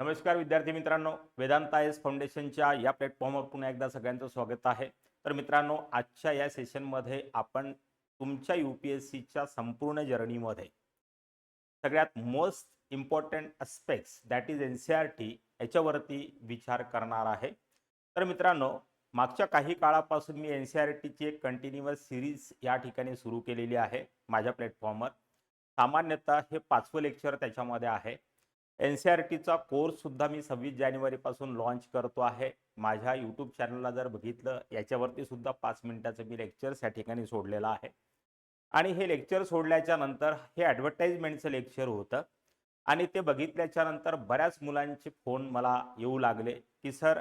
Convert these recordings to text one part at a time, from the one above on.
नमस्कार विद्यार्थी मित्रांनो वेदांता एस फाउंडेशनच्या या प्लॅटफॉर्मवर पुन्हा एकदा सगळ्यांचं स्वागत आहे. तर मित्रांनो आजच्या या सेशनमध्ये आपण तुमच्या यू पी एस सीच्या संपूर्ण जर्नीमध्ये सगळ्यात most important aspects that is N C R T याच्यावरती विचार करणार आहे. तर मित्रांनो मागच्या काही काळापासून मी एन सी आर टीची एक कंटिन्युअस सिरीज या ठिकाणी सुरू केलेली आहे माझ्या प्लॅटफॉर्मवर. सामान्यतः हे पाचवं लेक्चर त्याच्यामध्ये आहे. एन सी आर टीचा कोर्ससुद्धा मी सव्वीस जानेवारीपासून लॉन्च करतो आहे. माझ्या यूट्यूब चॅनलला जर बघितलं याच्यावरती सुद्धा पाच मिनिटाचं मी लेक्चर्स या ठिकाणी सोडलेलं आहे. आणि हे लेक्चर सोडल्याच्या नंतर हे ॲडव्हर्टाईजमेंटचं लेक्चर होतं. आणि ते बघितल्याच्या नंतर बऱ्याच मुलांचे फोन मला येऊ लागले की सर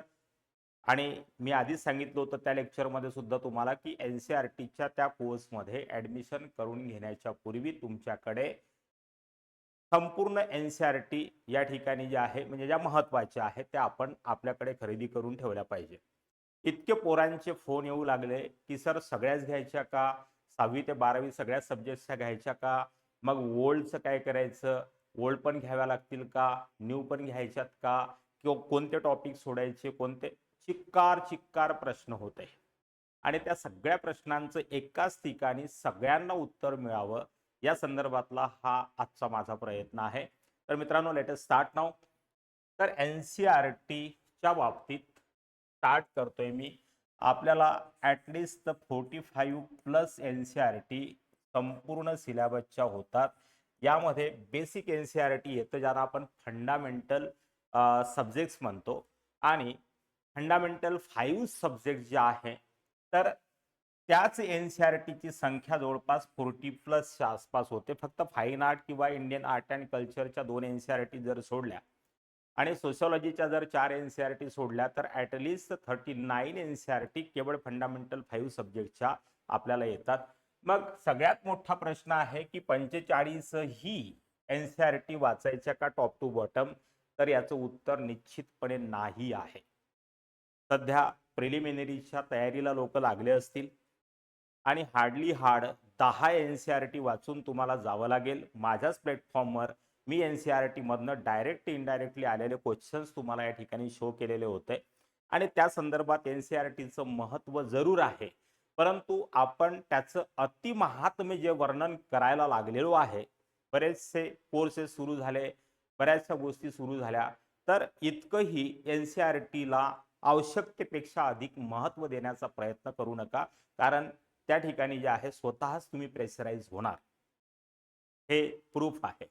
आणि मी आधीच सांगितलं होतं त्या लेक्चरमध्ये सुद्धा तुम्हाला की एन सी आर टीच्या त्या कोर्समध्ये ॲडमिशन करून घेण्याच्या पूर्वी तुमच्याकडे संपूर्ण एन सी आर टी या ठिकाणी ज्या आहे म्हणजे ज्या महत्त्वाच्या आहेत त्या आपण आपल्याकडे खरेदी करून ठेवल्या पाहिजे. इतके पोरांचे फोन येऊ लागले की सर सगळ्याच घ्यायच्या का? सहावी ते बारावी सगळ्या सब्जेक्ट्सच्या घ्यायच्या का? मग ओल्डचं काय करायचं? ओल्ड पण घ्याव्या लागतील का? न्यू पण घ्यायच्यात का? किंवा कोणते टॉपिक सोडायचे? कोणते? चिक्कार चिक्कार प्रश्न होते. आणि त्या सगळ्या प्रश्नांचं एकाच ठिकाणी सगळ्यांना उत्तर मिळावं या संदर्भातला हा आजचा माझा प्रयत्न आहे. तर मित्रांनो लेटेस्ट स्टार्ट नाव तर एन सी आर टीच्या बाबतीत स्टार्ट करतोय मी. आपल्याला at least forty five plus N C R T संपूर्ण सिलेबसच्या होतात. यामध्ये basic N C R T येतं ज्याला आपण फंडामेंटल सब्जेक्ट्स म्हणतो. आणि फंडामेंटल फाईव्ह सब्जेक्ट जे आहे तर त्याच एन सी आर टीची संख्या जवळपास फोर्टी प्लसच्या आसपास होते. फक्त फाईन आर्ट किंवा इंडियन आर्ट अँड कल्चरच्या दोन एन सी आर टी जर सोडल्या आणि सोशॉलॉजीच्या जर चार एन सी आर टी सोडल्या तर at least thirty nine N C R T केवळ फंडामेंटल फाईव्ह सब्जेक्टच्या आपल्याला येतात. मग सगळ्यात मोठा प्रश्न आहे की पंचेचाळीस ही एन सी आर टी वाचायच्या का टॉप टू बॉटम तर याचं उत्तर निश्चितपणे नाही आहे. सध्या प्रिलिमिनरीच्या तयारीला लोक लागले असतील. आणि हार्डली हार्ड दहा एन सी आर टी वाचून तुम्हाला जावं लागेल. माझ्याच प्लॅटफॉर्मवर मी एन सी आर टीमधनं डायरेक्ट इनडायरेक्टली आलेले क्वेश्चन्स तुम्हाला या ठिकाणी शो केलेले होते. आणि त्या संदर्भात एन सी आर टीचं महत्त्व जरूर आहे. परंतु आपण त्याचं अतिमहात्म्य जे वर्णन करायला लागलेलो आहे बरेचसे कोर्सेस सुरू झाले बऱ्याचशा गोष्टी सुरू झाल्या तर इतकंही एन सी आर टीला आवश्यकतेपेक्षा अधिक महत्त्व देण्याचा प्रयत्न करू नका. कारण त्या ठिकाणी जे आहे स्वतःच तुम्ही प्रेशराईज होणार. हे प्रूफ आहे.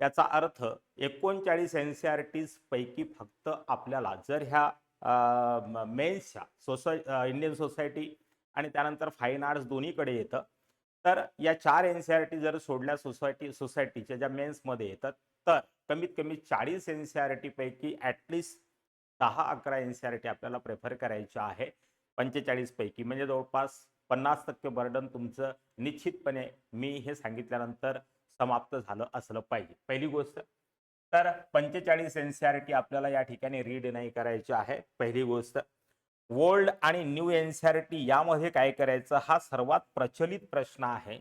याचा अर्थ एकोणचाळीस एन सी आर टीज पैकी फक्त आपल्याला जर ह्या मेन्सच्या सोसाय इंडियन सोसायटी आणि त्यानंतर फाईन आर्ट्स दोन्हीकडे येतं तर या चार एन सी आर टी जर सोडल्या सोसायटी सोसायटीच्या ज्या मेन्समध्ये येतात तर कमीत कमी चाळीस एन सी आर टीपैकी ॲटलिस्ट दहा अकरा एन सी आर टी आपल्याला प्रेफर करायच्या आहे. पंचेचाळीस पैकी म्हणजे जवळपास पन्नास टक्के बर्डन तुमचं निश्चितपणे मी हे सांगितल्यानंतर समाप्त झालं असलं पाहिजे. पहिली गोष्ट तर पंचेचाळीस एन सी आर टी आपल्याला या ठिकाणी रीड नाही करायची आहे. पहिली गोष्ट ओल्ड आणि new N C R T यामध्ये काय करायचं हा सर्वात प्रचलित प्रश्न आहे.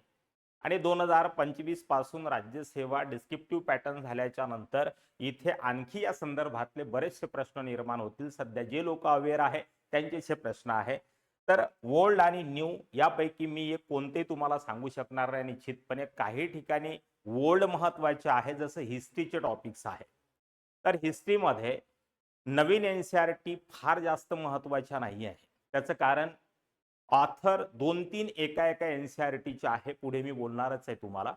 आणि दोन हजार पंचवीसपासून राज्यसेवा डिस्क्रिप्टिव्ह पॅटर्न झाल्याच्यानंतर इथे आणखी या संदर्भातले बरेचसे प्रश्न निर्माण होतील. सध्या जे लोक अवेअर आहे त्यांचे हे प्रश्न आहे. तर ओल्ड आणि न्यू यापैकी मी एक कोणते तुम्हाला सांगू शकणार नाही. निश्चितपणे काही ठिकाणी ओल्ड महत्त्वाचे आहे जसं हिस्ट्रीचे टॉपिक्स आहे. तर हिस्ट्रीमध्ये नवीन एन सी आर टी फार जास्त महत्त्वाच्या नाही आहे. त्याचं कारण ऑथर दोन तीन एका एका एन सी आर टीचे आहे पुढे मी बोलणारच आहे तुम्हाला.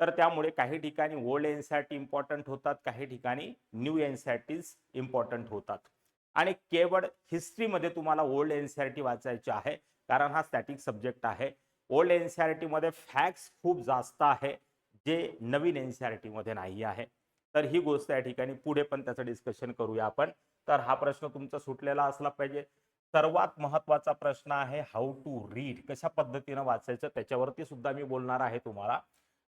तर त्यामुळे काही ठिकाणी old N C R T important होतात काही ठिकाणी new N C R Ts important होतात. आणि केवळ हिस्ट्रीमध्ये तुम्हाला old N C R T वाचायची आहे कारण हा स्टॅटिक सब्जेक्ट आहे. ओल्ड एन सी आर टीमध्ये फॅक्ट्स खूप जास्त आहे जे नवीन एन सी आर टीमध्ये नाही आहे. तर ही गोष्ट या ठिकाणी पुढे पण त्याचं डिस्कशन करूया आपण. तर हा प्रश्न तुमचा सुटलेला असला पाहिजे. सर्वात महत्त्वाचा प्रश्न आहे हाऊ टू रीड कशा पद्धतीनं वाचायचं त्याच्यावरती सुद्धा मी बोलणार आहे तुम्हाला.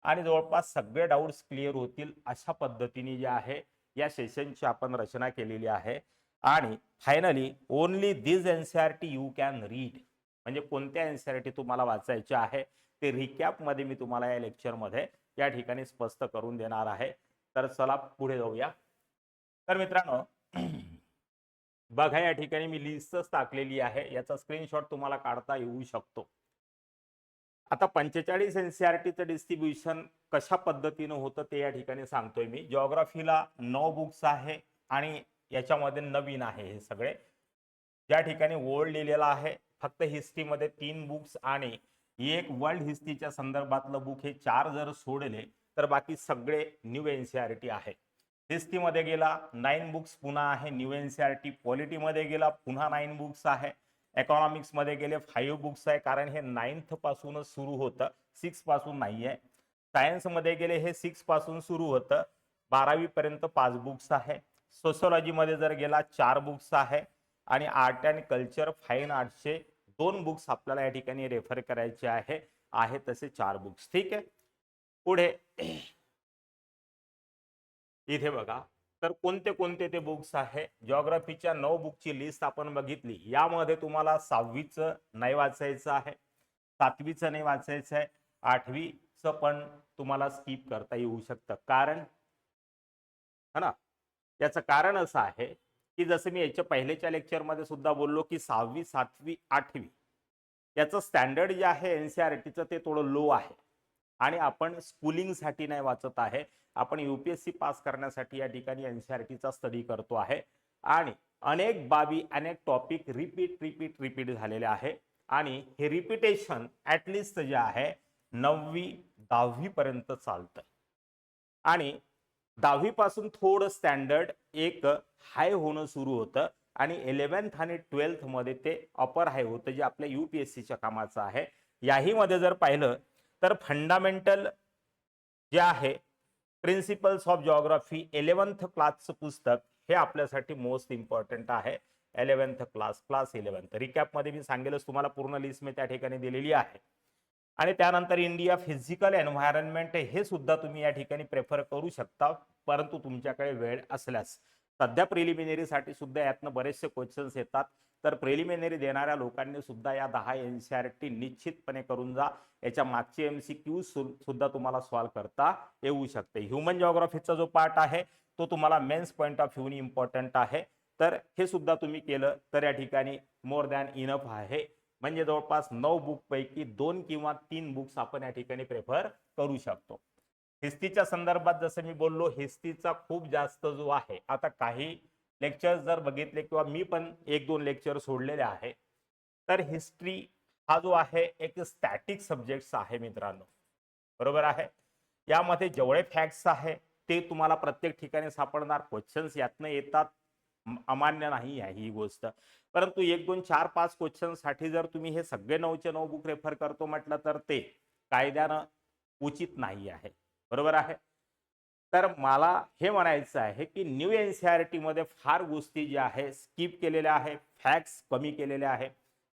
आणि जवळपास सगळे डाऊट्स क्लिअर होतील अशा पद्धतीने जे आहे या सेशनची आपण रचना केलेली आहे. आणि finally only this N C R T you can read म्हणजे कोणत्या एन सी आर टी तुम्हाला वाचायचे आहे ते रिकॅपमध्ये मी तुम्हाला या लेक्चरमध्ये या ठिकाणी स्पष्ट करून देणार आहे. तर चला पुढे जाऊया. तर मित्रांनो बघा या ठिकाणी मी लिस्टच टाकलेली आहे. याचा स्क्रीनशॉट तुम्हाला काढता येऊ शकतो. आता पंचेचाळीस एनसीआरटीचं डिस्ट्रीब्युशन कशा पद्धतीनं होतं ते या ठिकाणी सांगतोय मी. जॉग्राफीला नऊ बुक्स आहे आणि याच्यामध्ये नवीन आहे हे सगळे. ज्या ठिकाणी ओल्ड लिहिलेला आहे फक्त हिस्ट्रीमध्ये तीन बुक्स आणि एक वर्ल्ड हिस्ट्रीच्या संदर्भातलं बुक हे चार जर सोडले तर बाकी सगळे न्यू एनसीआरटी आहे. हिस्ट्रीमध्ये गेला नाईन बुक्स पुन्हा आहे न्यू एनसीआरटी पॉलिटीमध्ये गेला पुन्हा नाईन बुक्स आहे. इकॉनॉमिक्समध्ये मध्ये गेले फाईव्ह बुक्स आहे कारण हे नाईन्थ पासूनच सुरू होतं. सिक्सपासून नाही आहे. सायन्समध्ये गेले हे सिक्सपासून सुरू होतं. बारावी पर्यंत पाच बुक्स आहे. सोशोलॉजीमध्ये जर गेला चार बुक्स आहे आणि आर्ट अँड कल्चर फाईन आर्टचे दोन बुक्स आपल्याला या ठिकाणी रेफर करायचे आहे आहे तसे चार बुक्स. ठीक आहे? पुढे. इथे बघा. तर कोणते कोणते ते बुक्स आहे? जिओग्राफीच्या नऊ बुकची लिस्ट आपण बघितली. यामध्ये तुम्हाला सहावीचं नाही वाचायचं आहे सातवीचं नाही वाचायचं आहे आठवीचं पण तुम्हाला स्किप करता येऊ शकतं. कारण है ना? याचं कारण असं आहे की जसं मी याच्या पहिलेच्या लेक्चरमध्ये सुद्धा बोललो की सहावी सातवी आठवी याचं स्टँडर्ड जे आहे एन सी आर टीचं ते थोडं लो आहे. आणि आपण स्कूलिंगसाठी नाही वाचत आहे. आपण युपीएससी पास करण्यासाठी या ठिकाणी एन सी आर टीचा स्टडी करतो आहे. आणि अनेक बाबी अनेक टॉपिक रिपीट रिपीट रिपीट झालेले आहे. आणि हे रिपिटेशन ॲटलिस्ट जे आहे नववी दहावीपर्यंत चालतं आणि दहावीपासून थोडं स्टँडर्ड एक हाय होणं सुरू होतं. आणि इलेवन्थ आणि ट्वेल्थमध्ये ते अपर हाय होतं जे आपल्या यू पी एस सीच्या कामाचं आहे. याहीमध्ये जर पाहिलं तर फंडामेंटल जे आहे प्रिन्सिपल्स ऑफ जॉग्राफी इलेवन्थ क्लासचं पुस्तक हे आपल्यासाठी मोस्ट इम्पॉर्टंट आहे. एलेवन्थ क्लास क्लास इलेवन्थ रिकॅपमध्ये मी सांगेलच तुम्हाला पूर्ण लिस्ट मी त्या ठिकाणी दिलेली आहे. आणि त्यानंतर इंडिया फिजिकल एन्व्हायरमेंट हे सुद्धा तुम्ही या ठिकाणी प्रेफर करू शकता परंतु तुमच्याकडे वेळ असल्यास. सध्या प्रिलिमिनरीसाठी सुद्धा यातनं बरेचसे क्वेश्चन्स येतात. तर प्रिलिमिनरी देणाऱ्या लोकांनी सुद्धा या दहा एन सी आर टी निश्चितपणे करून जा. याच्या मागची एम सी क्यू सुद्धा तुम्हाला सॉल्व्ह करता येऊ शकते. ह्युमन जॉग्राफीचा जो पार्ट आहे तो तुम्हाला मेन्स पॉईंट ऑफ व्ह्यूनी इम्पॉर्टंट आहे. तर हे सुद्धा तुम्ही केलं तर या ठिकाणी मोर दॅन इनफ आहे. म्हणजे जवळपास नऊ बुक पैकी दोन किंवा तीन बुक्स आपण या ठिकाणी प्रेफर करू शकतो. हिस्ट्रीच्या संदर्भात जसं मी बोललो हिस्ट्रीचा खूप जास्त जो आहे आता काही लेक्चर जर बघितले किंवा मी पण एक दोन लेक्चर सोडलेले आहे तर हिस्ट्री हा जो आहे एक स्टॅटिक सब्जेक्ट्स आहे मित्रांनो. बरोबर आहे? यामध्ये जेवढे फॅक्ट्स आहे ते तुम्हाला प्रत्येक ठिकाणी सापडणार क्वेश्चन्स यातनं येतात अमान्य नाही आहे ही गोष्ट. परंतु एक दोन चार पाच क्वेश्चनसाठी जर तुम्ही हे सगळे नऊचे नऊ बुक रेफर करतो म्हटलं तर ते कायद्यानं उचित नाही आहे. बरोबर आहे? तर मला हे म्हणायचं आहे की न्यू एन सी आर टीमध्ये फार गोष्टी ज्या आहे स्किप केलेल्या आहे फॅक्ट्स कमी केलेल्या आहे.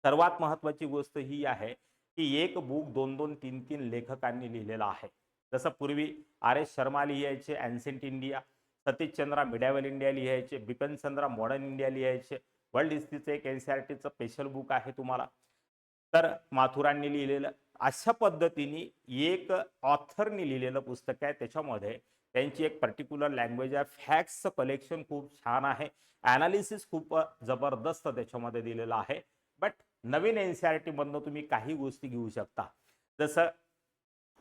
सर्वात महत्त्वाची गोष्ट ही आहे की एक बुक दोन दोन तीन तीन लेखकांनी लिहिलेलं आहे. जसं पूर्वी आर एस शर्मा लिहायचे ancient India Satish Chandra medieval India लिहायचे बिपिन चंद्रा मॉडर्न इंडिया लिहायचे. वर्ल्ड हिस्ट्रीचं एक एन सी आर टीचं स्पेशल बुक आहे तुम्हाला. तर माथुरांनी लिहिलेलं अशा पद्धतीने एक ऑथरनी लिहिलेलं पुस्तक आहे. त्याच्यामध्ये त्यांची एक पर्टिक्युलर लँग्वेज आहे. फॅक्ट्सचं कलेक्शन खूप छान आहे. ॲनालिसिस खूप जबरदस्त त्याच्यामध्ये दिलेलं आहे. बट नवीन एन सी आर टीमधनं तुम्ही काही गोष्टी घेऊ शकता. जसं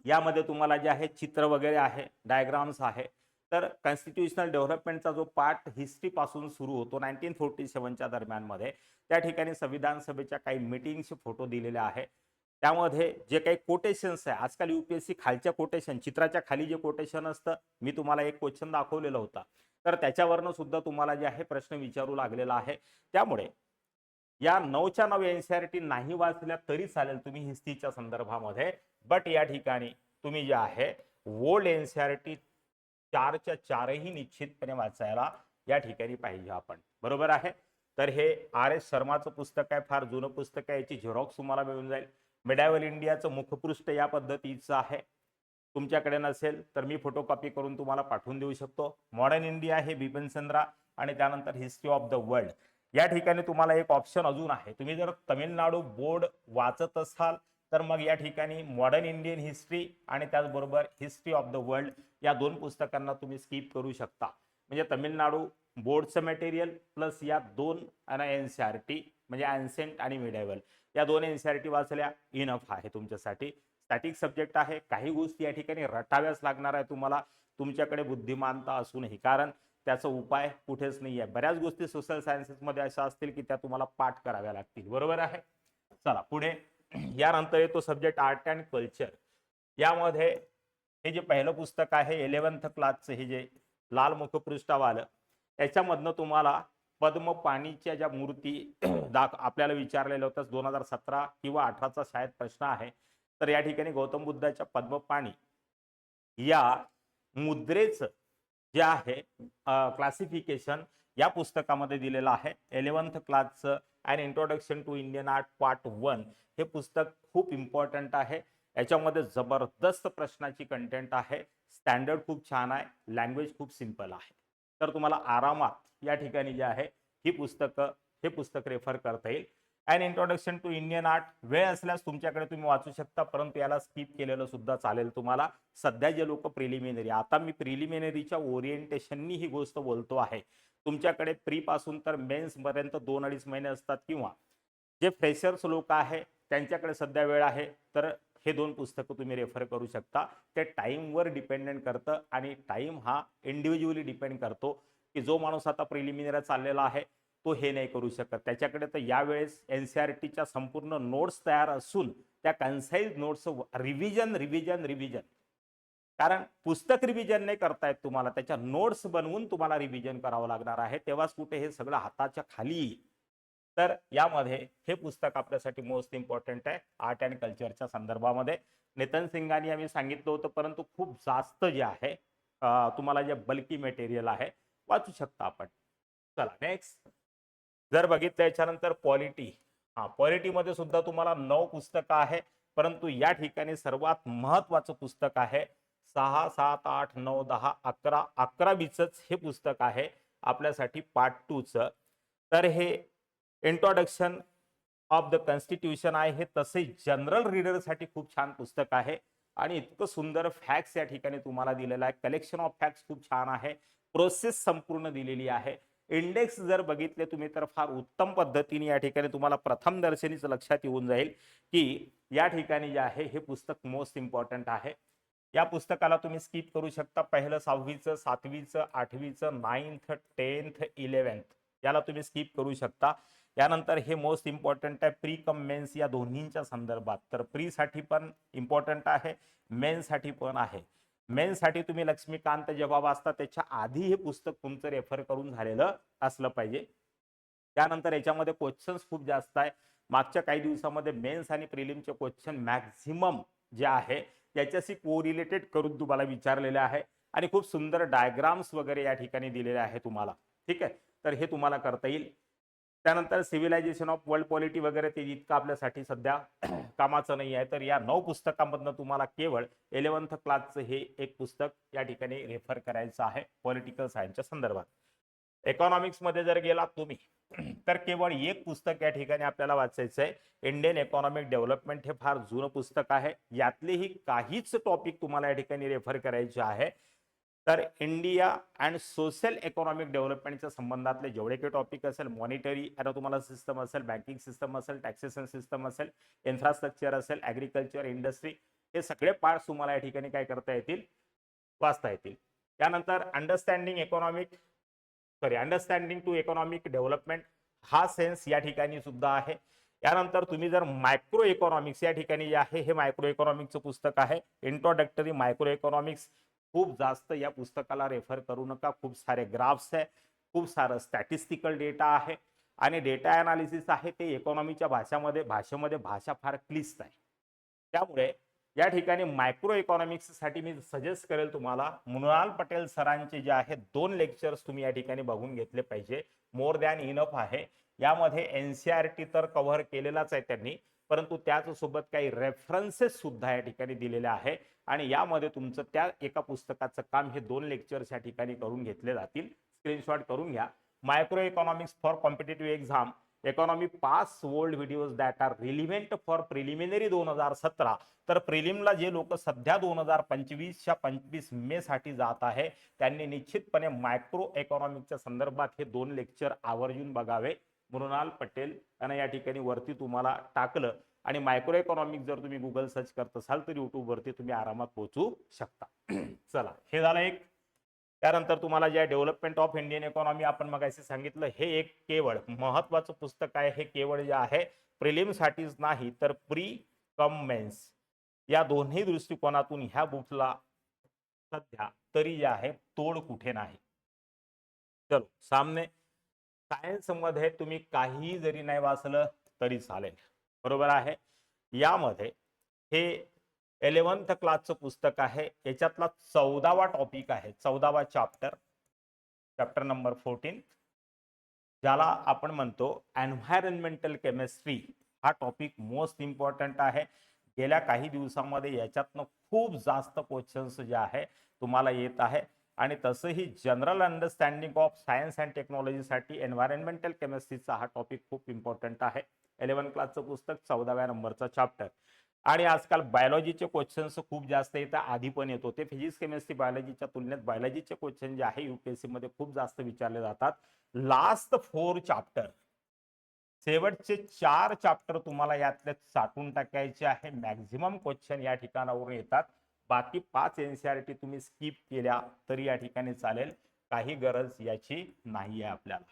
यामध्ये तुम्हाला जे आहे चित्र वगैरे आहे डायग्राम्स आहे. तर कॉन्स्टिट्युशनल डेव्हलपमेंटचा जो पार्ट हिस्ट्रीपासून सुरू होतो नाईन्टीन फोर्टी सेवनच्या दरम्यानमध्ये त्या ठिकाणी संविधान सभेच्या काही मिटिंगचे फोटो दिलेले आहे. त्यामध्ये जे काही कोटेशन्स आहे आजकाल यूपीएससी खालच्या कोटेशन चित्राच्या खाली जे कोटेशन असतं मी तुम्हाला एक क्वेश्चन दाखवलेला होता. तर त्याच्यावरनं सुद्धा तुम्हाला जे आहे प्रश्न विचारू लागलेला आहे. त्यामुळे या नऊच्या नऊ एन सी आर टी नाही वाचल्या तरी चालेल तुम्ही हिस्ट्रीच्या संदर्भामध्ये बट या ठिकाणी तुम्ही जे आहे old N C R T चारच्या चारही निश्चितपणे वाचायला या ठिकाणी पाहिजे आपण. बरोबर आहे? तर हे आर एस शर्माचं पुस्तक आहे फार जुनं पुस्तक आहे याची झेरॉक्स तुम्हाला मिळून जाईल. मिडावल इंडियाचं मुखपृष्ठ या पद्धतीचं आहे. तुमच्याकडे नसेल तर मी फोटोकॉपी करून तुम्हाला पाठवून देऊ शकतो. मॉडर्न इंडिया हे बिपिन चंद्रा आणि त्यानंतर हिस्ट्री ऑफ द वर्ल्ड या ठिकाणी तुम्हाला एक ऑप्शन अजून आहे. तुम्ही जर तमिळनाडू बोर्ड वाचत असाल तर मग या ठिकाणी मॉडर्न इंडियन हिस्ट्री आणि त्याचबरोबर हिस्ट्री ऑफ द वर्ल्ड या दोन पुस्तकांना तुम्ही स्किप करू शकता. म्हणजे तमिळनाडू बोर्डचं मटेरियल प्लस या दोन म्हणजे आणि एन सी आर टी म्हणजे अँसेंट आणि मिडेवल या दोन एन सी आर टी वाचल्या इनफ आहे तुमच्यासाठी. स्टॅटिक सब्जेक्ट आहे काही गोष्टी या ठिकाणी रटाव्याच लागणार आहे तुम्हाला. तुमच्याकडे बुद्धिमानता असूनही. कारण त्याचा उपाय कुठेच नाही आहे बऱ्याच गोष्टी सोशल सायन्सेसमध्ये अशा असतील की त्या तुम्हाला पाठ कराव्या लागतील. बरोबर आहे? चला पुढे. यानंतर येतो सब्जेक्ट आर्ट अँड कल्चर यामध्ये हे जे पहिलं पुस्तक आहे इलेवन्थ क्लासचं हे जे लाल मुखपृष्ठावालं याच्यामधनं तुम्हाला पद्म पाणीच्या ज्या मूर्ती दाख आपल्याला विचारलेल्या होत्या दोन हजार सतरा किंवा अठराचा शाळेत प्रश्न आहे. तर या ठिकाणी गौतम बुद्धाच्या पद्मपाणी या मुद्रेचं जे आहे क्लासिफिकेशन या पुस्तकामध्ये दिलेलं आहे. Eleventh क्लासचं and introduction to Indian art part one हे पुस्तक खूप इम्पॉर्टंट आहे. याच्यामध्ये जबरदस्त प्रश्नाची कंटेंट आहे. स्टँडर्ड खूप छान आहे. लँग्वेज खूप सिंपल आहे. तर तुम्हाला आरामात या ठिकाणी जे आहे ही पुस्तकं हे पुस्तक रेफर करता येईल. And introduction to Indian art वेळ असल्यास तुमच्याकडे तुम्ही वाचू शकता. परंतु याला स्किप केलेलं सुद्धा चालेल तुम्हाला. सध्या जे लोक प्रिलिमिनरी आता मी प्रिलिमिनरीच्या ओरिएंटेशननी ही गोष्ट बोलतो आहे. तुमच्याकडे प्रीपासून तर मेन्सपर्यंत दोन अडीच महिने असतात किंवा जे फ्रेशर्स लोक आहे त्यांच्याकडे सध्या वेळ आहे तर हे दोन पुस्तकं तुम्ही रेफर करू शकता. ते टाईमवर डिपेंडेंट करतं आणि टाईम हा इंडिव्हिज्युअली डिपेंड करतो की जो माणूस आता प्रिलिमिनरी चाललेला आहे तो हे नाही करू शकत. त्याच्याकडे तर यावेळेस एन सी आर टीच्या संपूर्ण नोट्स तयार असून त्या concise notes revision revision revision. कारण पुस्तक रिव्हिजन नाही करतायत तुम्हाला. त्याच्या नोट्स बनवून तुम्हाला रिव्हिजन करावं लागणार आहे. तेव्हाच कुठे हे सगळं हाताच्या खाली येईल. तर यामध्ये हे पुस्तक आपल्यासाठी मोस्ट इम्पॉर्टंट आहे. आर्ट अँड कल्चरच्या संदर्भामध्ये. नितन सिंगानी आम्ही सांगितलं होतं परंतु खूप जास्त जे आहे तुम्हाला जे बल्की मटेरियल आहे वाचू शकता आपण. चला नेक्स्ट जर बघितलं याच्यानंतर पॉलिटी. हा पॉलिटीमध्ये सुद्धा तुम्हाला नऊ पुस्तकं आहे परंतु या ठिकाणी सर्वात महत्वाचं पुस्तक आहे सहा सात आठ नऊ दहा अकरा अकरावीच हे पुस्तक आहे आपल्यासाठी पार्ट टूचं तर हे इंट्रोडक्शन ऑफ द कॉन्स्टिट्यूशन आहे हे तसे जनरल रीडरसाठी खूप छान पुस्तक आहे आणि इतकं सुंदर फॅक्ट्स या ठिकाणी तुम्हाला दिलेलं आहे. कलेक्शन ऑफ फॅक्ट्स खूप छान आहे. प्रोसेस संपूर्ण दिलेली आहे. इंडेक्स जर बघितले तुम्ही तर फार उत्तम पद्धतीने या ठिकाणी तुम्हाला प्रथम दर्शनीच लक्षात येऊन जाईल की या ठिकाणी जे आहे हे पुस्तक मोस्ट इम्पॉर्टंट आहे. या पुस्तकाला तुम्ही स्किप करू शकता. पहिलं सहावीचं सातवीचं आठवीचं नाईन्थ टेन्थ इलेव्हन्थ याला तुम्ही स्किप करू शकता. यानंतर हे मोस्ट इम्पॉर्टंट आहे. प्री कम मेन्स या दोन्हींच्या संदर्भात. तर प्रीसाठी पण इम्पॉर्टंट आहे मेन्ससाठी पण आहे. मेनसाठी तुम्ही लक्ष्मीकांत जेव्हा वाचता त्याच्या आधी हे पुस्तक तुमचं रेफर करून झालेलं असलं पाहिजे. त्यानंतर याच्यामध्ये क्वेश्चन्स खूप जास्त आहे. मागच्या काही दिवसामध्ये मेन्स आणि प्रिलिमचे क्वेश्चन मॅक्झिमम जे आहे याच्याशी कोरिलेटेड करून तुम्हाला विचारलेले आहे. आणि खूप सुंदर डायग्राम्स वगैरे या ठिकाणी दिलेले आहे तुम्हाला. ठीक आहे? तर हे तुम्हाला करता येईल. त्यानंतर सिव्हिलायझेशन ऑफ वर्ल्ड पॉलिटी वगैरे ते इतकं आपल्यासाठी सध्या कामाचं नाही आहे. तर या नऊ पुस्तकांमधनं तुम्हाला केवळ इलेवन्थ क्लासचं हे एक पुस्तक या ठिकाणी रेफर करायचं आहे पॉलिटिकल सायन्सच्या संदर्भात. इकॉनॉमिक्समध्ये जर गेलात तुम्ही तर केवळ एक पुस्तक या ठिकाणी आपल्याला वाचायचं आहे इंडियन इकॉनॉमिक डेव्हलपमेंट हे फार जुनं पुस्तक आहे. यातलेही काहीच टॉपिक तुम्हाला या ठिकाणी रेफर करायचे आहे. तर इंडिया अँड सोशल इकॉनॉमिक डेव्हलपमेंटच्या संबंधातले जेवढे काही टॉपिक असेल मॉनिटरी आता तुम्हाला सिस्टम असेल बँकिंग सिस्टम असेल टॅक्सेशन सिस्टम असेल इन्फ्रास्ट्रक्चर असेल ॲग्रिकल्चर इंडस्ट्री हे सगळे पार्ट्स तुम्हाला या ठिकाणी काय करता येतील? वाचता येतील. त्यानंतर understanding economic sorry understanding to economic development हा सेन्स या ठिकाणी सुद्धा आहे. यानंतर तुम्ही जर मायक्रो इकॉनॉमिक्स या ठिकाणी जे आहे हे मायक्रो इकॉनॉमिक्सचं पुस्तक आहे इंट्रोडक्टरी मायक्रो इकॉनॉमिक्स खूप जास्त या पुस्तकाला रेफर करू नका. खूप सारे ग्राफ्स आहे. खूप सारं स्टॅटिस्टिकल डेटा आहे. आणि डेटा अनालिसिस आहे ते इकॉनॉमीच्या भाषामध्ये भाषेमध्ये भाषा फार क्लिस्ट आहे. त्यामुळे या ठिकाणी मायक्रो इकॉनॉमिक्ससाठी मी सजेस्ट करेल तुम्हाला मृणाल पटेल सरांचे जे आहेत दोन लेक्चर्स तुम्ही या ठिकाणी बघून घेतले पाहिजे. मोर दॅन इनफ आहे. यामध्ये एन सी आर टी तर कव्हर केलेलाच आहे त्यांनी. परंतु त्याचसोबत काही रेफरन्सेस सुद्धा या ठिकाणी दिलेले आहे. आणि यामध्ये तुमचं त्या एका पुस्तकाचं काम हे दोन लेक्चर्स या ठिकाणी करून घेतले जातील. स्क्रीनशॉट करून घ्या. Micro economics for competitive exam economy pass world videos that are relevant for preliminary दोन हजार सतरा. तर प्रिलिमला जे लोक सध्या दोन हजार पंचवीसच्या पंचवीस मे साठी जात आहे त्यांनी निश्चितपणे मायक्रो इकॉनॉमिकच्या संदर्भात हे दोन लेक्चर आवर्जून बघावे. मृणाल पटेल. यांना या ठिकाणी वरती तुम्हाला टाकलं. आणि मायक्रो इकॉनॉमिक जर तुम्ही गुगल सर्च करत असाल तर युट्यूबवरती तुम्ही आरामात पोहोचू शकता. चला हे झालं एक. त्यानंतर तुम्हाला जे डेव्हलपमेंट ऑफ इंडियन इकॉनॉमी आपण मगाशी सांगितलं हे एक केवळ महत्वाचं पुस्तक आहे. हे केवळ जे आहे प्रिलिमसाठीच नाही तर प्री कम मेन्स या दोन्ही दृष्टिकोनातून ह्या बुक्सला सध्या तरी जे आहे तोड कुठे नाही. चलो सामने सायन्समध्ये तुम्ही काही जरी नाही वाचलं तरी चालेल. बरोबर आहे? यामध्ये हे एलेवन्थ क्लासचं पुस्तक आहे. याच्यातला चौदावा टॉपिक आहे. चौदावा चॅप्टर चॅप्टर नंबर फोर्टीन ज्याला आपण म्हणतो एन्व्हायरमेंटल केमिस्ट्री हा टॉपिक मोस्ट इम्पॉर्टंट आहे. गेल्या काही दिवसांमध्ये याच्यातनं खूप जास्त क्वेश्चन्स जे आहे तुम्हाला येत आहे. आणि तसंही general understanding of science and टेक्नॉलॉजीसाठी environmental केमिस्ट्रीचा हा टॉपिक खूप इम्पॉर्टंट आहे. इलेव्हन क्लासचं पुस्तक चौदाव्या नंबरचा चॅप्टर आणि आजकाल बायोलॉजीचे क्वेश्चन्स खूप जास्त येतात आधी पण येत होते. फिजिक्स केमिस्ट्री बायोलॉजीच्या तुलनेत बायोलॉजीचे क्वेश्चन जे आहे युपीएससी मध्ये खूप जास्त विचारले जातात. लास्ट फोर चॅप्टर शेवटचे चार चॅप्टर तुम्हाला यातले साठून टाकायचे आहे. मॅक्झिमम क्वेश्चन या ठिकाणावरून येतात. बाकी पाच एनसीआरटी तुम्ही स्किप केल्या तरी या ठिकाणी चालेल. काही गरज याची नाही आहे आपल्याला.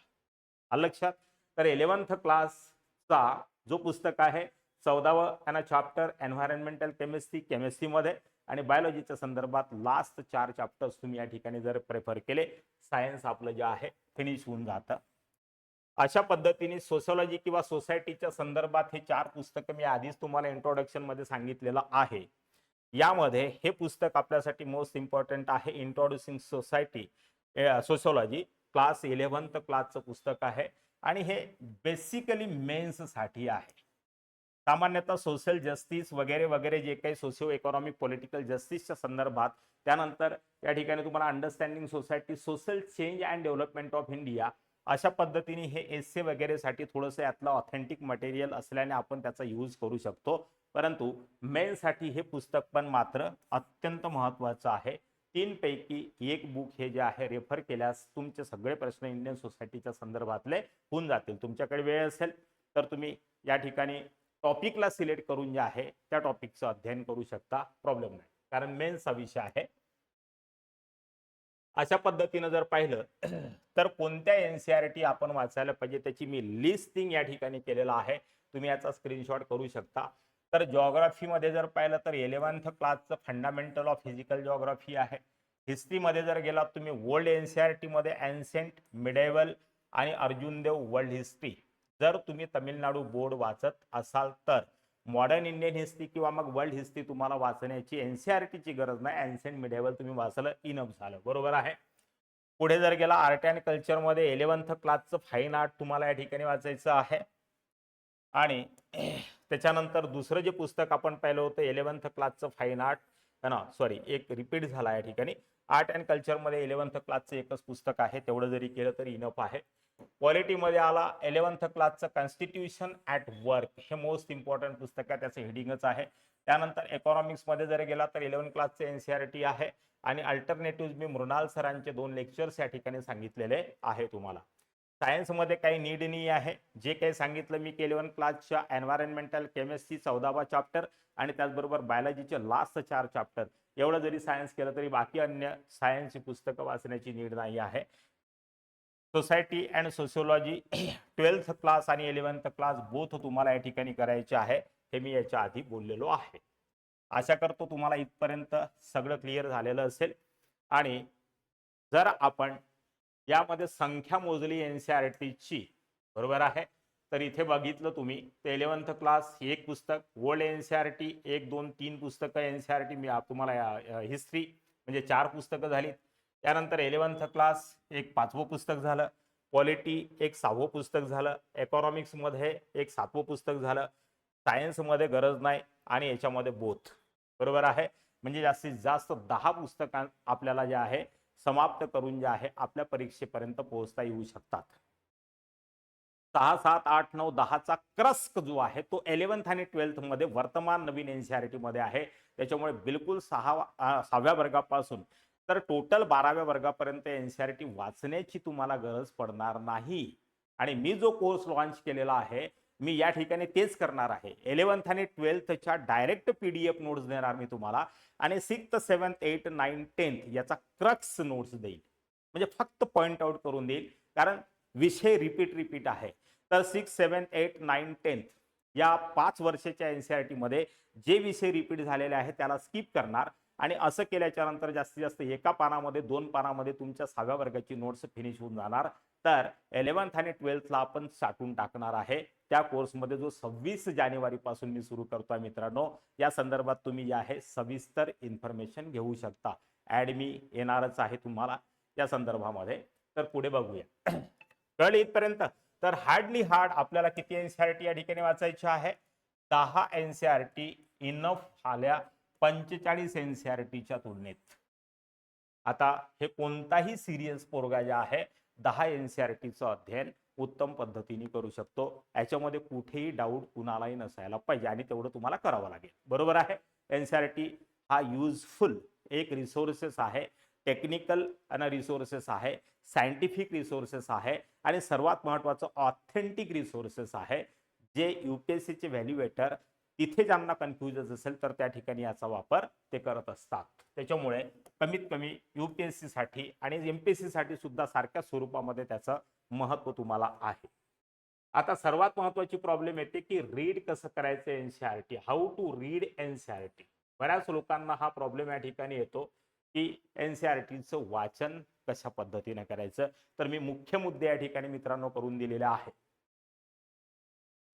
आलं लक्षात. तर इलेवन्थ क्लासचा जो पुस्तक आहे चौदावं यांना चॅप्टर एन्व्हायरमेंटल केमिस्ट्री केमिस्ट्रीमध्ये आणि बायोलॉजीच्या संदर्भात लास्ट चार चॅप्टर्स तुम्ही या ठिकाणी जर प्रेफर केले सायन्स आपलं जे आहे फिनिश होऊन जातं. अशा पद्धतीने सोशोलॉजी किंवा सोसायटीच्या संदर्भात हे चार पुस्तकं मी आधीच तुम्हाला इंट्रोडक्शनमध्ये सांगितलेलं आहे. यामध्ये हे पुस्तक आपल्यासाठी मोस्ट इम्पॉर्टंट आहे. Introducing society sociology class eleventh क्लासचं पुस्तक आहे. आणि हे बेसिकली मेन्ससाठी आहे. सामान्यतः सोशल जस्टिस वगैरे वगैरे जे काही सोशिओ इकॉनॉमिक पॉलिटिकल जस्टिसच्या संदर्भात त्यानंतर या ठिकाणी तुम्हाला understanding society social change and development of India अशा पद्धतीने हे एस्से वगैरेसाठी थोडंसं यातलं ऑथेंटिक मटेरियल असल्याने आपण त्याचा यूज करू शकतो. परंतु मेनसाठी हे पुस्तक पण मात्र अत्यंत महत्त्वाचं आहे. तीनपैकी एक बुक हे जे आहे रेफर केल्यास तुमचे सगळे प्रश्न इंडियन सोसायटीच्या संदर्भातले होऊन जातील. तुमच्याकडे वेळ असेल तर तुम्ही या ठिकाणी टॉपिकला सिलेक्ट करून जे आहे त्या टॉपिकचं अध्ययन करू शकता. प्रॉब्लेम नाही. कारण मेन्सचा विषय आहे. अशा पद्धतीनं जर पाहिलं तर कोणत्या एनसीआरटी आपण वाचायला पाहिजे त्याची मी लिस्टिंग या ठिकाणी केलेलं आहे. तुम्ही याचा स्क्रीनशॉट करू शकता. तर जॉग्राफीमध्ये जर पाहिलं तर इलेव्हन्थ क्लासचं फंडामेंटल ऑफ फिजिकल जॉग्राफी आहे. हिस्ट्रीमध्ये जर गेलात तुम्ही वर्ल्ड एनसीआरटीमध्ये अँसेंट मिडेवल आणि अर्जुन देव वर्ल्ड हिस्ट्री जर तुम्ही तमिळनाडू बोर्ड वाचत असाल तर मॉडर्न इंडियन हिस्ट्री किंवा मग वर्ल्ड हिस्ट्री तुम्हाला वाचण्याची एनसीआरटीची गरज नाही. अँसेंट मिडेवल तुम्ही वाचलं इनफ झालं. बरोबर आहे? पुढे जर गेला आर्ट अँड कल्चरमध्ये इलेवन्थ क्लासचं फाईन आर्ट तुम्हाला या ठिकाणी वाचायचं आहे. आणि त्याच्यानंतर दुसरं जे पुस्तक आपण पाहिलं होतं इलेवन्थ क्लासचं फाईन आर्ट ना? सॉरी एक रिपीट झाला या ठिकाणी. आर्ट अँड कल्चरमध्ये इलेवन्थ क्लासचं एकच पुस्तक आहे. तेवढं जरी केलं तरी इनफ आहे. क्वालिटीमध्ये आला. इलेव्हन्थ क्लासचं कॉन्स्टिट्यूशन ॲट वर्क हे मोस्ट इम्पॉर्टंट पुस्तक आहे. त्याचं हेडिंगच आहे. त्यानंतर इकॉनॉमिक्समध्ये जर गेला तर इलेव्हन क्लासचे एनसीआरटी आहे. आणि अल्टरनेटिव्ह मी मृणाल सरांचे दोन लेक्चर्स या ठिकाणी सांगितलेले आहे तुम्हाला. सायन्समध्ये काही नीड नाही आहे. जे काही सांगितलं मी इलेव्हन क्लासच्या एन्व्हायरमेंटल केमिस्ट्री चौदावा चॅप्टर आणि त्याचबरोबर बायोलॉजीचे लास्ट चार चॅप्टर एवढं जरी सायन्स केलं तरी बाकी अन्य सायन्सची पुस्तकं वाचण्याची नीड नाही आहे. Society and sociology twelfth class आणि इलेवन्थ क्लास बोथ तुम्हाला या ठिकाणी करायचे आहे. हे मी याच्या आधी बोललेलो आहे. आशा करतो तुम्हाला इथपर्यंत सगळं क्लिअर झालेलं असेल. आणि जर आपण यामध्ये संख्या मोजली एन सी आर टीची बरोबर आहे? तर इथे बघितलं तुम्ही ते इलेवन्थ क्लास एक पुस्तक world N C R T एक दोन तीन पुस्तकं एन सी आर टी मी तुम्हाला हिस्ट्री म्हणजे चार पुस्तकं झालीत. त्यानंतर इलेवन्थ क्लास एक पाचवं पुस्तक झालं. पॉलिटी एक सहावं पुस्तक झालं. इकॉनॉमिक्समध्ये एक सातवं पुस्तक झालं. सायन्समध्ये गरज नाही आणि याच्यामध्ये बोथ बरोबर आहे? म्हणजे जास्तीत जास्त दहा पुस्तकां आपल्याला जे आहे समाप्त करून जे आहे आपल्या परीक्षेपर्यंत पोहोचता येऊ शकतात. सहा सात आठ नऊ दहाचा क्रस्क जो आहे तो एलेवन्थ आणि ट्वेल्थमध्ये वर्तमान नवीन एनसीआरटी मध्ये आहे. त्याच्यामुळे बिलकुल सहा सहाव्या वर्गापासून तर टोटल बाराव्या वर्गापर्यंत एनसीआरटी वाचण्याची तुम्हाला गरज पडणार नाही. आणि मी जो कोर्स लॉन्च केलेला आहे मी या ठिकाणी तेच करणार आहे. इलेव्हन्थ आणि ट्वेल्थच्या डायरेक्ट पीडीएफ नोट्स देणार मी तुम्हाला आणि sixth seventh eight nine tenth याचा क्रक्स नोट्स देईल. म्हणजे फक्त पॉईंट आउट करून देईल. कारण विषय रिपीट रिपीट आहे. तर six seven eight nine tenth या पाच वर्षाच्या एन सी आर टीमध्ये जे विषय रिपीट झालेले आहेत त्याला स्किप करणार. आणि असं केल्याच्यानंतर जास्तीत जास्त एका पानामध्ये दोन पानामध्ये तुमच्या सहाव्या वर्गाची नोट्स फिनिश होऊन जाणार. तर इलेव्हन्थ आणि ट्वेल्थला आपण साठून टाकणार आहे. त्या कोर्समध्ये जो सव्वीस जानेवारी पासून मी सुरू करतोय मित्रांनो या संदर्भात तुम्ही जे आहे सविस्तर इन्फॉर्मेशन घेऊ शकता. ऍड मी येणारच आहे तुम्हाला या संदर्भामध्ये. तर पुढे बघूया. कळलं इथपर्यंत? तर हार्डली हार्ड आपल्याला किती एनसीआरटी या ठिकाणी वाचायची आहे? दहा एनसीआरटी इनफ आल्या पंचेचाळीस एनसीआरटीच्या तुलनेत. आता हे कोणताही सिरियस पोरगा जे आहे दहा एनसीआरटीचं अध्ययन उत्तम पद्धतीने करू शकतो. याच्यामध्ये कुठेही डाऊट कुणालाही नसायला पाहिजे आणि तेवढं तुम्हाला करावं लागेल. बरोबर आहे? एनसीआरटी हा युजफुल एक रिसोर्सेस आहे. टेक्निकल आणि रिसोर्सेस आहे. सायंटिफिक रिसोर्सेस आहे. आणि सर्वात महत्त्वाचं ऑथेंटिक रिसोर्सेस आहे. जे युपीएससीचे व्हॅल्युएटर तिथे ज्यांना कन्फ्युजन असेल तर त्या ठिकाणी याचा वापर ते करत असतात. त्याच्यामुळे कमीत कमी युपीएससी साठी आणि एमपीएससी साठी सुद्धा सारख्या स्वरूपामध्ये त्याचं महत्त्व तुम्हाला आहे. आता सर्वात महत्त्वाची प्रॉब्लेम येते की रीड कसं करायचं NCRT how to read NCRT बऱ्याच लोकांना हा प्रॉब्लेम या ठिकाणी येतो की एनसीआरटीचं वाचन कशा पद्धतीने करायचं? तर मी मुख्य मुद्दे या ठिकाणी मित्रांनो करून दिलेले आहे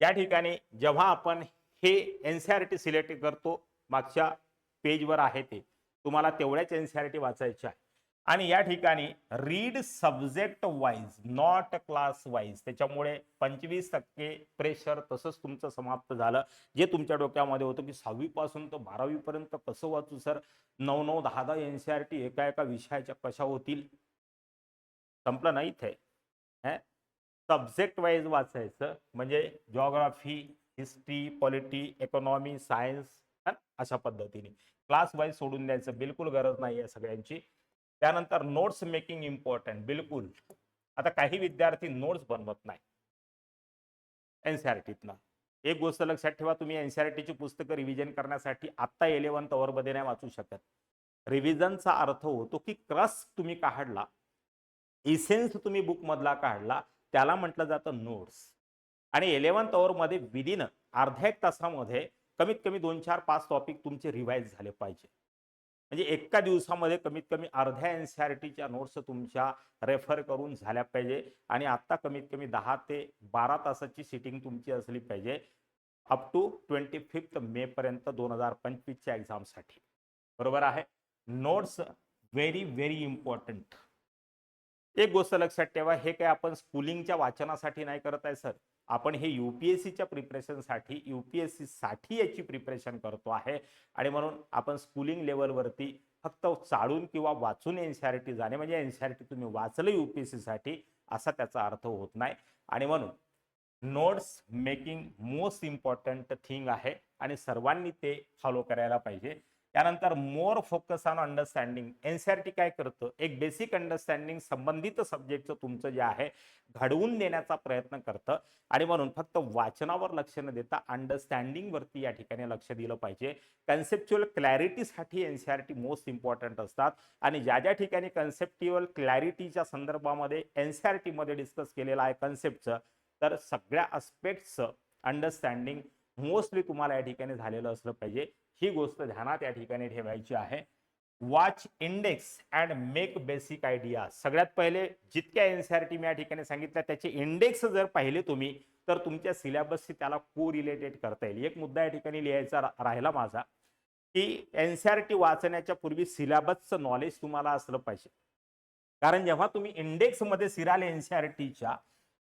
या ठिकाणी जेव्हा आपण हे टी सिलेक्ट करतो. मागच्या पेजवर आहे ते. तुम्हाला तेवढ्याच एन सी आर टी वाचायच्या आहे आणि या ठिकाणी read subject wise not class wise त्याच्यामुळे पंचवीस टक्के प्रेशर तसंच तुमचं समाप्त झालं. जे तुमच्या डोक्यामध्ये होतं की सहावीपासून तर बारावीपर्यंत कसं वाचू सर नऊ नऊ दहा दहा एन सी आर टी एका एका विषयाच्या कशा होतील? संपलं नाही इथे? सब्जेक्ट वाईज वाचायचं. म्हणजे geography history polity economy science अशा पद्धतीने. क्लास वाईज सोडून द्यायचं बिलकुल गरज नाही आहे सगळ्यांची. त्यानंतर नोट्स मेकिंग इम्पॉर्टंट बिलकुल. आता काही विद्यार्थी नोट्स बनवत नाही एनसीआरटीतनं एक गोष्ट लक्षात ठेवा तुम्ही एनसीआरटीची पुस्तकं रिव्हिजन करण्यासाठी आत्ता इलेव्हनमध्ये नाही वाचू शकत. रिव्हिजनचा अर्थ होतो की क्रस तुम्ही काढला इसेन्स तुम्ही बुक मधला काढला त्याला म्हटलं जातं नोट्स. आणि इलेव्हन्थमध्ये विदिन अर्ध्या एक तासामध्ये कमीत कमी दोन चार पाच टॉपिक तुमचे रिवाईज झाले पाहिजे. म्हणजे एका दिवसामध्ये कमीत कमी अर्ध्या एन सी आर टीच्या नोट्स तुमच्या रेफर करून झाल्या पाहिजे आणि आत्ता कमीत कमी दहा ते बारा तासाची सिटिंग तुमची असली पाहिजे. Up to twenty fifth May पर्यंत दोन हजार पंचवीसच्या एक्झामसाठी बरोबर आहे? नोट्स व्हेरी व्हेरी इम्पॉर्टंट एक गोष्ट लक्षात ठेवा हे काय आपण स्कूलिंगच्या वाचनासाठी नाही करत आहे सर आपण हे यू पी एस सीच्या प्रिपरेशनसाठी यू पी एससाठी याची प्रिपरेशन करतो आहे. आणि म्हणून आपण स्कूलिंग लेवलवरती फक्त चाळून किंवा वाचून एन सी आर टी जाणे म्हणजे एन सी आर तुम्ही वाचलं यू पी एस सीसाठी असा त्याचा अर्थ होत नाही. आणि म्हणून notes making most important thing आहे. आणि सर्वांनी ते फॉलो करायला पाहिजे. त्यानंतर more focus on understanding NCRT काय करतं? एक बेसिक अंडरस्टँडिंग संबंधित सब्जेक्टचं तुमचं जे आहे घडवून देण्याचा प्रयत्न करतं. आणि म्हणून फक्त वाचनावर लक्ष न देता अंडरस्टँडिंग वरती या ठिकाणी लक्ष दिलं पाहिजे. कन्सेप्च्युअल क्लॅरिटीसाठी एनसीआरटी मोस्ट इम्पॉर्टंट असतात. आणि ज्या ज्या ठिकाणी कन्सेप्टिव्हल क्लॅरिटीच्या संदर्भामध्ये एनसीआरटीमध्ये डिस्कस केलेलं आहे कन्सेप्टचं तर सगळ्या अस्पेक्टचं अंडरस्टँडिंग मोस्टली तुम्हाला या ठिकाणी झालेलं असलं पाहिजे. ही गोष्ट ध्यानात या ठिकाणी ठेवायची आहे. Watch index and make basic idea सगळ्यात पहिले जितक्या एनसीआरटी मी या ठिकाणी सांगितल्या त्याचे इंडेक्स जर पाहिले तुम्ही तर तुमच्या सिलेबसशी त्याला को रिलेटेड करता येईल. एक मुद्दा या ठिकाणी लिहायचा राहिला माझा की एनसीआरटी वाचण्याच्या पूर्वी सिलेबसचं नॉलेज तुम्हाला असलं पाहिजे. कारण जेव्हा तुम्ही इंडेक्समध्ये सिराल एनसीआरटीच्या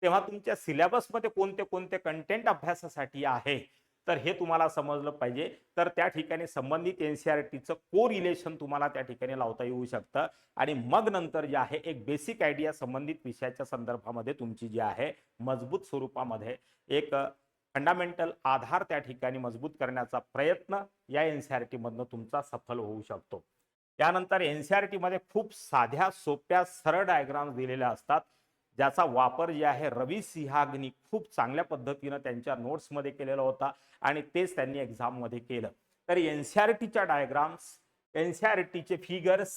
तेव्हा तुमच्या सिलेबसमध्ये कोणते कोणते कंटेंट अभ्यासासाठी आहे तर हे तुम्हाला समजलं पाहिजे. तर त्या ठिकाणी संबंधित एन सी आर टीचं को रिलेशन तुम्हाला त्या ठिकाणी लावता येऊ शकतं. आणि मग नंतर जे आहे एक बेसिक आयडिया संबंधित विषयाच्या संदर्भामध्ये तुमची जी आहे मजबूत स्वरूपामध्ये एक फंडामेंटल आधार त्या ठिकाणी मजबूत करण्याचा प्रयत्न या एन सी आर टीमधनं तुमचा सफल होऊ शकतो. त्यानंतर एन सी आर टीमध्ये खूप साध्या सोप्या सरळ डायग्राम्स दिलेल्या असतात. ज्याचा वापर जे आहे रवी सिंहागनी खूप चांगल्या पद्धतीनं त्यांच्या नोट्समध्ये केलेला होता आणि तेच त्यांनी एक्झाममध्ये केलं. तर एन सी आर टीच्या डायग्राम्स एन सी आर टीचे फिगर्स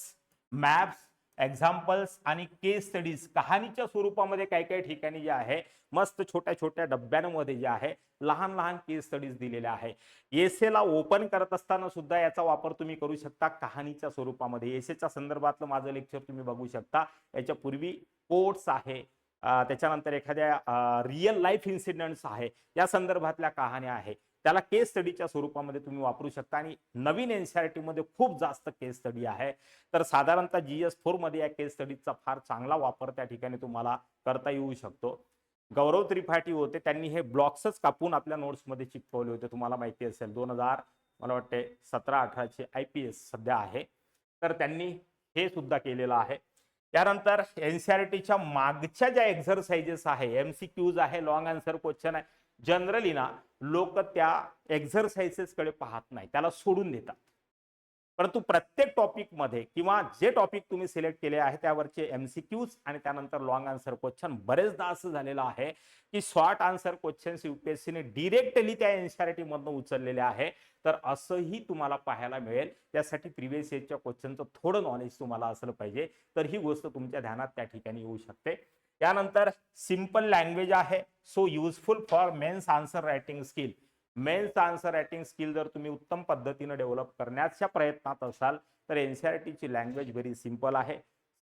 मॅप्स एक्झाम्पल्स आणि केस स्टडीज कहाणीच्या स्वरूपामध्ये काही काही ठिकाणी जे आहे मस्त छोट्या छोट्या डब्यांमध्ये जे आहे लहान लहान केस स्टडीज दिलेल्या आहे. एसेला ओपन करत असताना सुद्धा याचा वापर तुम्ही करू शकता कहाणीच्या स्वरूपामध्ये. एसेच्या संदर्भातलं माझं लेक्चर तुम्ही बघू शकता. याच्यापूर्वी कोट्स आहे त्याच्यानंतर एखाद्या रिअल लाईफ इन्सिडेंट्स आहे या संदर्भातल्या कहाण्या आहे. त्याला केस स्टडीच्या स्वरूपामध्ये तुम्ही वापरू शकता आणि नवीन एनसीआरटी मध्ये खूप जास्त केस स्टडी आहे. तर साधारणतः जी एस फोरमध्ये या केस स्टडीचा फार चांगला वापर त्या ठिकाणी तुम्हाला करता येऊ शकतो. गौरव त्रिपाठी होते त्यांनी हे ब्लॉक्सच कापून आपल्या नोट्समध्ये चिपकवले होते. तुम्हाला माहिती असेल दोन हजार मला वाटते सतरा अठराचे आय पी एस सध्या आहे. तर त्यांनी हे सुद्धा केलेलं आहे. त्यानंतर एनसीआरटीच्या मागच्या ज्या एक्झरसाइजेस आहे एमसीक्यूज आहे लॉंग आन्सर क्वेश्चन आहे जनरली ना लोक त्या एक्झरसाइजेसकडे पाहत नाही त्याला सोडून देतात. परंतु प्रत्येक टॉपिकमध्ये किंवा जे टॉपिक तुम्ही सिलेक्ट केले आहे त्यावरचे एमसीक्यूज आणि त्यानंतर लॉंग आन्सर क्वेश्चन बरेचदा असं झालेलं आहे की शॉर्ट आन्सर क्वेश्चन्स युपीएससीने डिरेक्टली त्या एनसीआरटीमधनं उचललेले आहे. तर असंही तुम्हाला पाहायला मिळेल. त्यासाठी प्रिव्हियस इयरच्या क्वेश्चनचं थोडं नॉलेज तुम्हाला असलं पाहिजे. तर ही गोष्ट तुमच्या ध्यानात त्या ठिकाणी येऊ शकते. त्यानंतर सिंपल लँग्वेज आहे. So useful for mains answer writing skill mains answer writing skill जर तुम्ही उत्तम पद्धतीनं डेव्हलप करण्याच्या प्रयत्नात असाल तर एन सी आर टीची लँग्वेज व्हेरी सिंपल आहे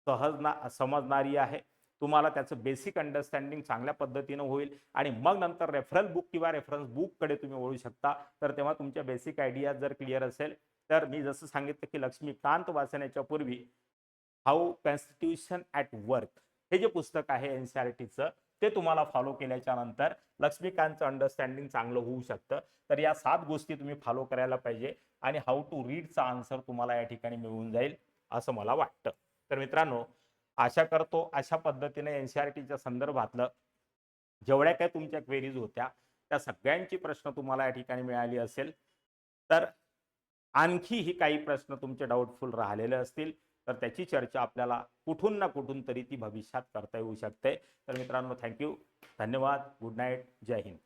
सहज ना समजणारी आहे. तुम्हाला त्याचं बेसिक अंडरस्टँडिंग चांगल्या पद्धतीनं होईल आणि मग नंतर रेफरल बुक किंवा रेफरन्स बुककडे तुम्ही वळू शकता. तर तेव्हा तुमच्या बेसिक आयडिया जर क्लिअर असेल तर मी जसं सांगितलं की लक्ष्मीकांत वाचण्याच्या पूर्वी हाऊ कॉन्स्टिट्यूशन ॲट वर्क हे जे पुस्तक आहे एन सी आर टीचं ते तुम्हाला फॉलो केल्याच्यानंतर लक्ष्मीकांतचं अंडरस्टँडिंग चांगलं होऊ शकतं. तर या सात गोष्टी तुम्ही फॉलो करायला पाहिजे आणि हाऊ टू रीडचा आन्सर तुम्हाला या ठिकाणी मिळून जाईल असं मला वाटतं. तर मित्रांनो आशा करतो अशा पद्धतीने एन सी आर टीच्या संदर्भातलं जेवढ्या काही तुमच्या क्वेरीज होत्या त्या सगळ्यांची प्रश्न तुम्हाला या ठिकाणी मिळाली असेल. तर आणखीही काही प्रश्न तुमचे डाऊटफुल राहिलेले असतील. तर त्याची चर्चा आपल्याला कुठून ना कुठून तरी ती भविष्यात करता येऊ शकते. तर मित्रांनो थँक्यू धन्यवाद. गुड नाईट जय हिंद.